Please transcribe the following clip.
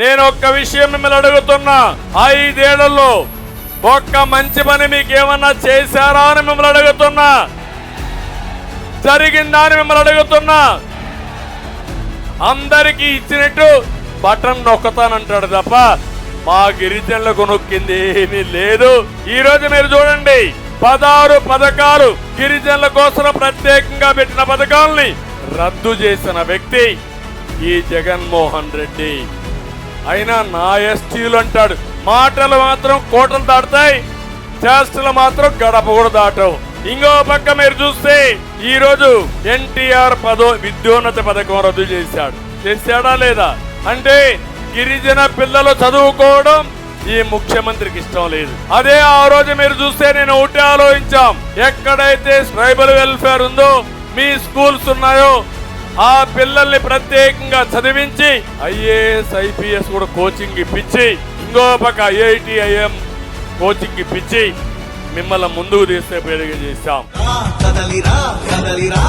నేను ఒక్క విషయం మిమ్మల్ని అడుగుతున్నా. ఐదేళ్ళలో ఒక్క మంచి పని మీకు ఏమన్నా చేశారా అని మిమ్మల్ని అడుగుతున్నా. జరిగిందా అని మిమ్మల్ని అడుగుతున్నా. అందరికీ ఇచ్చినట్టు బటన్ నొక్కతానంటాడు తప్ప మా గిరిజనులకు నొక్కింది ఏమీ లేదు. ఈరోజు మీరు చూడండి పదహారు పథకాలు గిరిజనుల కోసం ప్రత్యేకంగా పెట్టిన పథకాలని రద్దు చేసిన వ్యక్తి ఈ జగన్మోహన్ రెడ్డి. అయినా నా ఎస్టీలు అంటాడు. మాటలు మాత్రం కోటలు దాటుతాయి. చేష్టలు మాత్రం గడప కూడా దాటవు. ఇంకో పక్క మీరు చూస్తే ఈ రోజు ఎన్టీఆర్ పదో విద్యోన్నత పథకం రద్దు చేశాడు. చేశాడా లేదా? అంటే గిరిజన పిల్లలు చదువుకోవడం ఈ ముఖ్యమంత్రికి ఇష్టం లేదు. అదే ఆ రోజు మీరు చూస్తే నేను ఒకటి ఆలోచించాం. ఎక్కడైతే ట్రైబల్ వెల్ఫేర్ ఉందో మీ స్కూల్స్ ఉన్నాయో ఆ పిల్లల్ని ప్రత్యేకంగా చదివించి ఐఏఎస్ ఐపీఎస్ కూడా కోచింగ్ ఇప్పించి ఇంకో పక్క ఐఐటి ఐఎం కోచింగ్ ఇప్పించి మిమ్మల్ని ముందుకు తీస్తే పెరిగి చేశాం కదలిరా కదలిరా